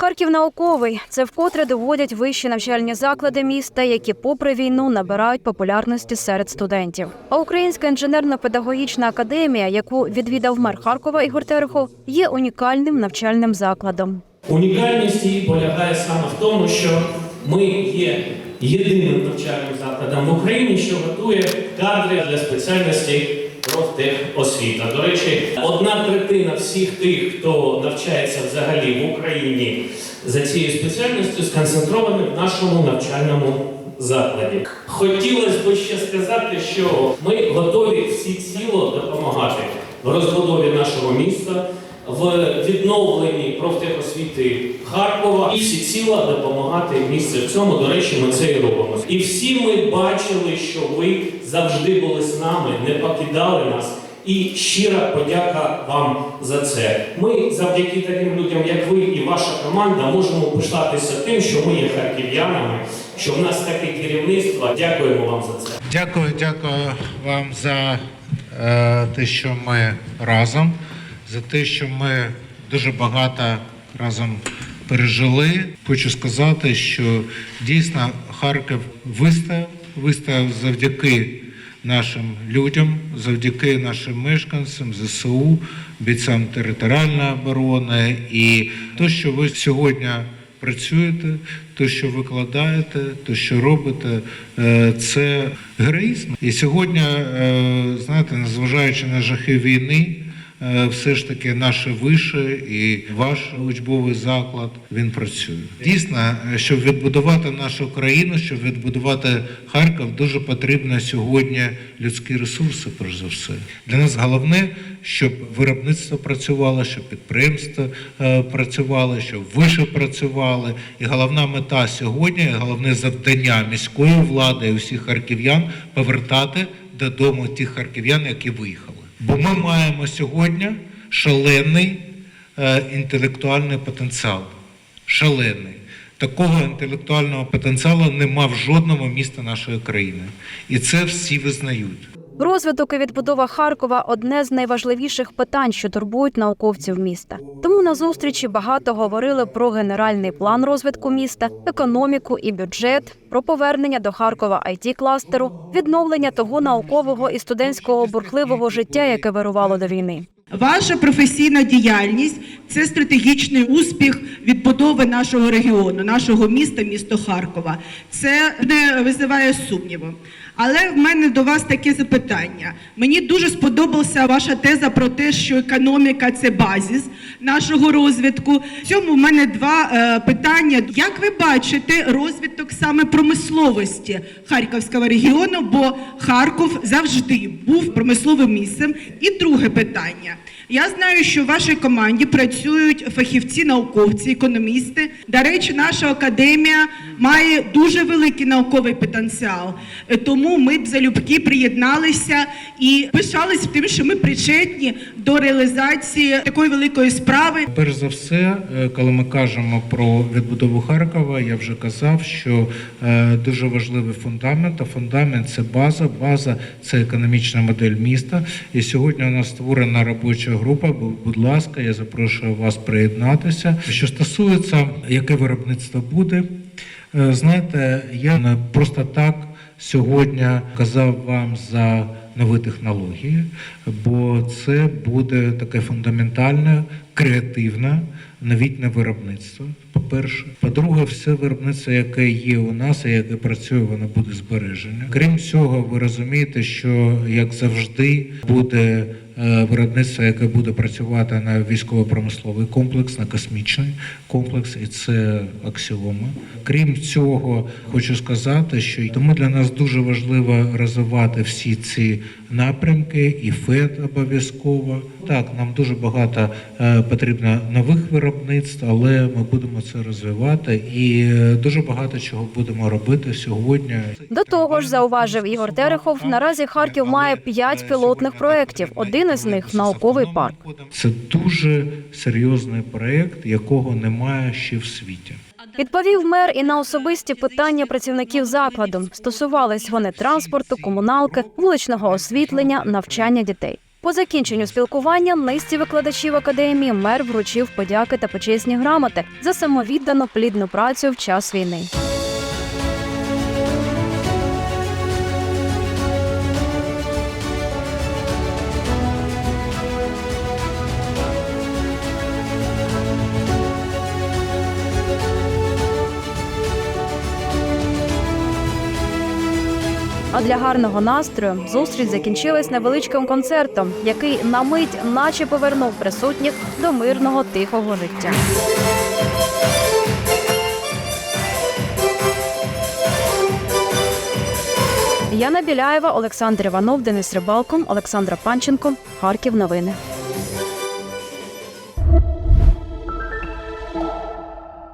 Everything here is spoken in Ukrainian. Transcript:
Харків науковий це вкотре доводять вищі навчальні заклади міста, які, попри війну, набирають популярності серед студентів. А Українська інженерно-педагогічна академія, яку відвідав мер Харкова Ігор Терехов, є унікальним навчальним закладом. Унікальність її полягає саме в тому, що ми є єдиним навчальним закладом в Україні, що готує кадри для спеціальності профтехосвіта. До речі, одна третина всіх тих, хто навчається взагалі в Україні за цією спеціальністю, сконцентровані в нашому навчальному закладі. Хотілося б ще сказати, що ми готові всі ціло допомагати в розбудові нашого міста в відновленні профтехосвіти Харкова і всіціла допомагати місце в цьому. До речі, ми це і робимо. І всі ми бачили, що ви завжди були з нами, не покидали нас. І щира подяка вам за це. Ми завдяки таким людям, як ви і ваша команда, можемо пишатися тим, що ми є харків'янами, що в нас таке керівництво. Дякуємо вам за це. Дякую, дякую вам за е, те, що ми разом, за те, що ми дуже багато разом пережили. Хочу сказати, що дійсно Харків вистояв, вистояв завдяки нашим людям, завдяки нашим мешканцям, ЗСУ, бійцям територіальної оборони і те, що ви сьогодні працюєте, те, що викладаєте, те, що робите, е, це героїзм. І сьогодні, е, знаєте, незважаючи на жахи війни, все ж таки наше вище і ваш учбовий заклад він працює. Дійсно, е, щоб відбудувати нашу країну, щоб відбудувати Харків, дуже потрібно сьогодні людські ресурси, перш за все. Для нас головне, щоб виробництво працювало, щоб підприємства е, працювали, щоб виші працювали. І головна мета сьогодні, головне завдання міської влади і усіх харків'ян повертати додому тих харків'ян, які виїхали. Бо ми маємо сьогодні шалений е, інтелектуальний потенціал. Шалений. Такого інтелектуального потенціалу нема в жодному місті нашої країни. І це всі визнають. Розвиток і відбудова Харкова одне з найважливіших питань, що турбують науковців міста. Тому на зустрічі багато говорили про генеральний план розвитку міста, економіку і бюджет, про повернення до Харкова it кластеру, відновлення того наукового і студентського бурхливого життя, яке вирувало до війни. Ваша професійна діяльність це стратегічний успіх відбудови нашого регіону, нашого міста, місто Харкова. Це не визиває сумніву. Але в мене до вас таке запитання. Мені дуже сподобалася ваша теза про те, що економіка це базіс нашого розвитку. В цьому в мене два е, питання. Як ви бачите розвиток саме промисловості Харківського регіону? Бо Харків завжди був промисловим місцем. І друге питання. Я знаю, що в вашій команді працюють фахівці, науковці, економісти. До речі, наша академія має дуже великий науковий потенціал. Е, Тому ми б залюбки приєдналися і пишались тим, що ми причетні до реалізації такої великої справи. Перш за все, е, коли ми кажемо про відбудову Харкова, я вже казав, що е, дуже важливий фундамент. А фундамент це база. База це економічна модель міста. І сьогодні у нас створена робоча група. Будь ласка, я запрошую вас приєднатися. Що стосується, яке виробництво буде, е, знаєте, я не просто так сьогодні казав вам за нові технології, бо це буде таке фундаментальне, креативне новітнє виробництво. По-перше, по-друге, все виробництво, яке є у нас і яке працює, воно буде збережене. Крім цього, ви розумієте, що як завжди буде виробництво, яке буде працювати на військово-промисловий комплекс, на космічний комплекс, і це аксіома. Крім цього, хочу сказати, що тому для нас дуже важливо розвивати всі ці напрямки, і ФЕД обов'язково. Так, нам дуже багато е, потрібно нових виробництв, але ми будемо це розвивати і е, дуже багато чого будемо робити сьогодні. До того ж, зауважив Ігор Терехов, наразі Харків має п'ять пілотних проєктів. Один із них науковий парк. Це дуже серйозний проект, якого немає ще в світі. Відповів мер і на особисті питання працівників закладу. Стосувались вони транспорту, комуналки, вуличного освітлення, навчання дітей. По закінченню спілкування низці викладачів академії мер вручив подяки та почесні грамоти за самовіддану плідну працю в час війни. Для гарного настрою зустріч закінчилась невеличким концертом, який на мить наче повернув присутніх до мирного тихого життя. Яна Біляєва, Олександр Іванов, Денис Рибалко, Олександра Панченко. Харків. Новини.